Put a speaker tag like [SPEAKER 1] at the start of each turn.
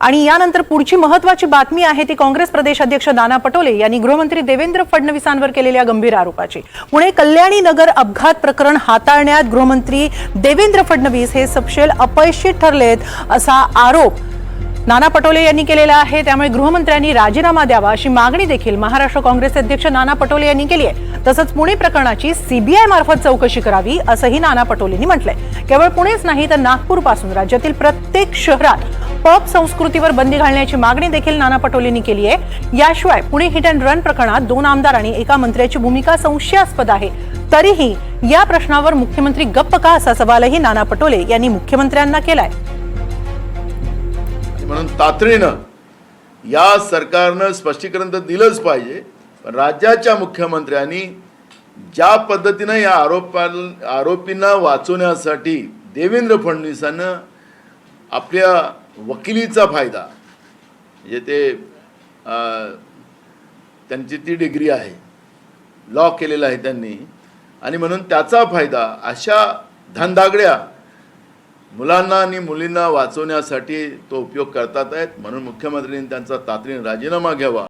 [SPEAKER 1] आणि यानंतर पुढची महत्वाची बातमी आहे ती काँग्रेस प्रदेश अध्यक्ष नाना पटोले यांनी गृहमंत्री देवेंद्र फडणवीसांवर केलेल्या गंभीर आरोपाची. पुणे कल्याणी नगर अपघात प्रकरण हाताळण्यात गृहमंत्री देवेंद्र फडणवीस हे सपशेल अपयशी ठरलेत असा आरोप नाना पटोले यांनी केलेला आहे. त्यामुळे गृहमंत्र्यांनी राजीनामा द्यावा अशी मागणी देखील महाराष्ट्र काँग्रेस अध्यक्ष नाना पटोले यांनी केली आहे. तसंच पुणे प्रकरणाची सीबीआय मार्फत चौकशी करावी असंही नाना पटोलेंनी म्हटलंय. केवळ पुणेच नाही तर नागपूरपासून राज्यातील प्रत्येक शहरात पब संस्कृतीवर बंदी घालण्याची मागणी देखील नाना पटोलेंनी केली आहे. याशिवाय पुणे हिट अँड रन प्रकरणात दोन आमदार आणि एका मंत्र्याची भूमिका संशयास्पद आहे. तरीही या प्रश्नावर मुख्यमंत्री गप्प का असा सवालही नाना पटोले यांनी मुख्यमंत्र्यांना केलाय.
[SPEAKER 2] म्हणून तातडीनं या सरकारनं स्पष्टीकरण तर दिलंच पाहिजे पण राज्याच्या मुख्यमंत्र्यांनी ज्या पद्धतीनं या आरोपा आरोपींना वाचवण्यासाठी देवेंद्र फडणवीसांना आपल्या वकिलीचा फायदा. म्हणजे ते अं, त्यांची ती डिग्री आहे. लॉ केलेला आहे त्यांनी. आणि म्हणून त्याचा फायदा अशा धनदागड्या मुलांना आणि मुलींना वाचवण्यासाठी तो उपयोग करतात आहेत. म्हणून मुख्यमंत्र्यांनी त्यांचा तातडीने राजीनामा घ्यावा.